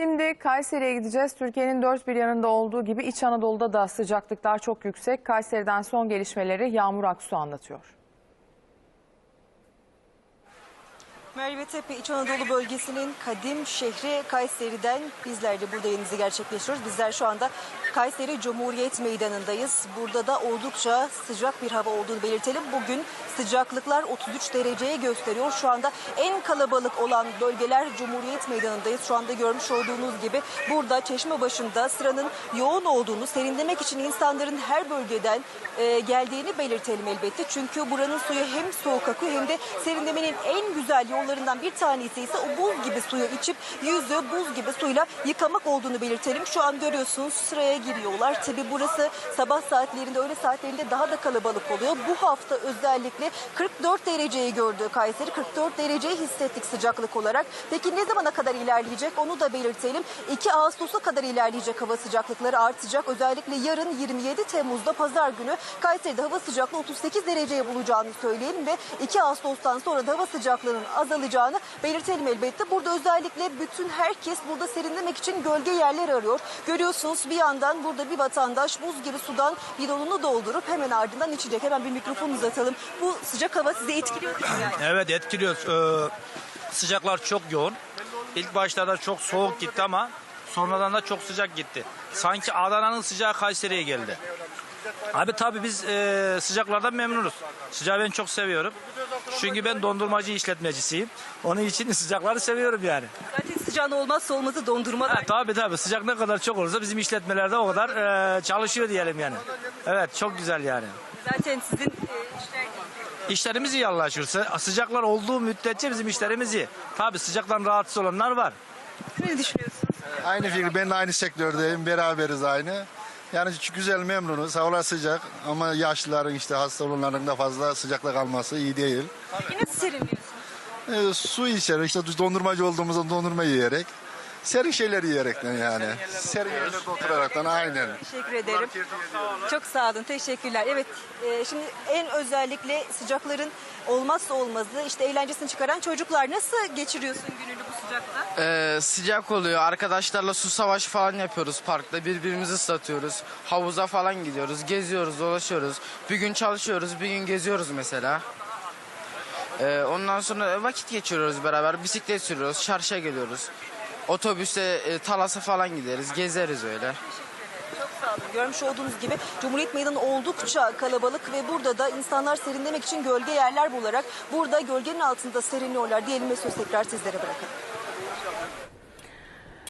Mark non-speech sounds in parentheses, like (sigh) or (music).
Şimdi Kayseri'ye gideceğiz. Türkiye'nin dört bir yanında olduğu gibi İç Anadolu'da da sıcaklıklar çok yüksek. Kayseri'den son gelişmeleri Yağmur Aksu anlatıyor. Merve Tepe İç Anadolu bölgesinin kadim şehri Kayseri'den bizler de burada yayınımızı gerçekleştiriyoruz. Bizler şu anda Kayseri Cumhuriyet Meydanı'ndayız. Burada da oldukça sıcak bir hava olduğunu belirtelim. Bugün sıcaklıklar 33 dereceye gösteriyor. Şu anda en kalabalık olan bölgeler Cumhuriyet Meydanı'ndayız. Şu anda görmüş olduğunuz gibi burada çeşme başında sıranın yoğun olduğunu, serinlemek için insanların her bölgeden e, geldiğini belirtelim elbette. Çünkü buranın suyu hem soğuk akıyor hem de serinlemenin en güzel yollarından bir tanesi ise o buz gibi suyu içip yüzü buz gibi suyla yıkamak olduğunu belirtelim. Şu an görüyorsunuz sıraya giriyorlar. Tabi burası sabah saatlerinde öğle saatlerinde daha da kalabalık oluyor. Bu hafta özellikle 44 dereceyi gördü Kayseri. 44 dereceyi hissettik sıcaklık olarak. Peki ne zamana kadar ilerleyecek onu da belirtelim. 2 Ağustos'a kadar ilerleyecek hava sıcaklıkları artacak. Özellikle yarın 27 Temmuz'da pazar günü Kayseri'de hava sıcaklığı 38 dereceye bulacağını söyleyelim ve 2 Ağustos'tan sonra da hava sıcaklığının azalacağını belirtelim elbette. Burada özellikle bütün herkes burada serinlemek için gölge yerler arıyor. Görüyorsunuz bir yandan burada bir vatandaş buz gibi sudan bidonunu doldurup hemen ardından içecek. Hemen bir mikrofon uzatalım. Bu sıcak hava sizi etkiliyor mi yani? Evet etkiliyor. Ee, sıcaklar çok yoğun. İlk başlarda çok soğuk gitti ama sonradan da çok sıcak gitti. Sanki Adana'nın sıcağı Kayseri'ye geldi. Abi tabii biz e, sıcaklardan memnunuz. Sıcağı ben çok seviyorum. Çünkü ben dondurmacı işletmecisiyim. Onun için (laughs) sıcakları seviyorum yani. Zaten sıcağın olmazsa olmazı dondurma da. Tabii tabii sıcak ne kadar çok olursa bizim işletmelerde o kadar e, çalışıyor diyelim yani. Evet çok güzel yani. Zaten sizin e, işler İşlerimiz iyi Allah'a şükür. Sı- Sıcaklar olduğu müddetçe bizim işlerimiz iyi. Tabii sıcaktan rahatsız olanlar var. ne düşünüyorsunuz? Aynı fikir. Ben de aynı sektördeyim. Beraberiz aynı. Yani güzel memnunuz. Havalar sıcak ama yaşlıların işte hasta olanların da fazla sıcakta kalması iyi değil. Peki nasıl serinliyorsunuz? Ee, su içerek işte dondurmacı olduğumuzda dondurma yiyerek. Serin şeyler yiyerekten yani. Serin yerlerde oturaraktan aynen. Teşekkür ederim. Çok sağ olun. Teşekkürler. Evet e, şimdi en özellikle sıcakların olmazsa olmazı işte eğlencesini çıkaran çocuklar. Nasıl geçiriyorsun gününü bu sıcakta? Ee, sıcak oluyor. Arkadaşlarla su savaşı falan yapıyoruz parkta. Birbirimizi ıslatıyoruz. Havuza falan gidiyoruz. Geziyoruz, dolaşıyoruz. Bir gün çalışıyoruz, bir gün geziyoruz mesela. Ee, ondan sonra vakit geçiriyoruz beraber. Bisiklet sürüyoruz, çarşıya geliyoruz. Otobüste e, Talas'a falan gideriz, gezeriz öyle. Çok sağ olun. Görmüş olduğunuz gibi Cumhuriyet Meydanı oldukça kalabalık ve burada da insanlar serinlemek için gölge yerler bularak burada gölgenin altında serinliyorlar diyelim ve söz tekrar sizlere bırakalım.